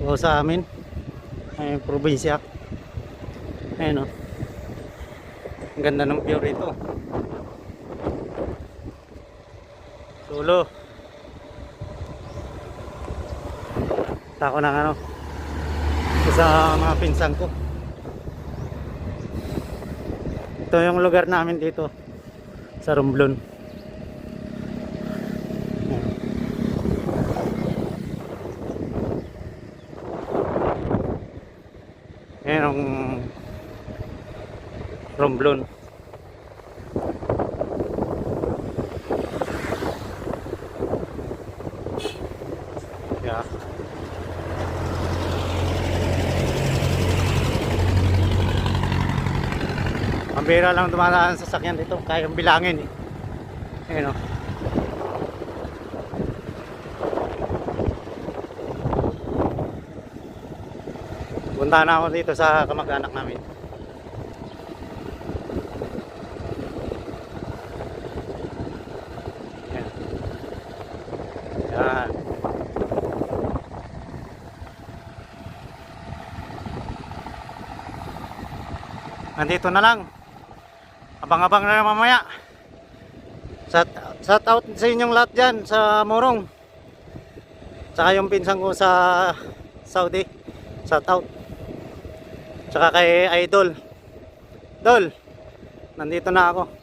o sa amin. Ay probinsya. Ayun o ang ganda ng view rito. Solo. Tako ng ano sa mga pinsan ko. Ito yung lugar namin dito sa Romblon Ang Romblon. Yeah. Ang bira lang dumadaan sa sakyan dito. Kayang bilangin eh. Ayan o. Punta na ako dito sa kamag-anak namin. Yan. Yan. Nandito na lang. Abang-abang na mamaya. Shout, shout out sa inyong lahat dyan sa Morong. Tsaka yung pinsan ko sa Saudi. Shout out. Tsaka kay Idol. Dol, nandito na ako.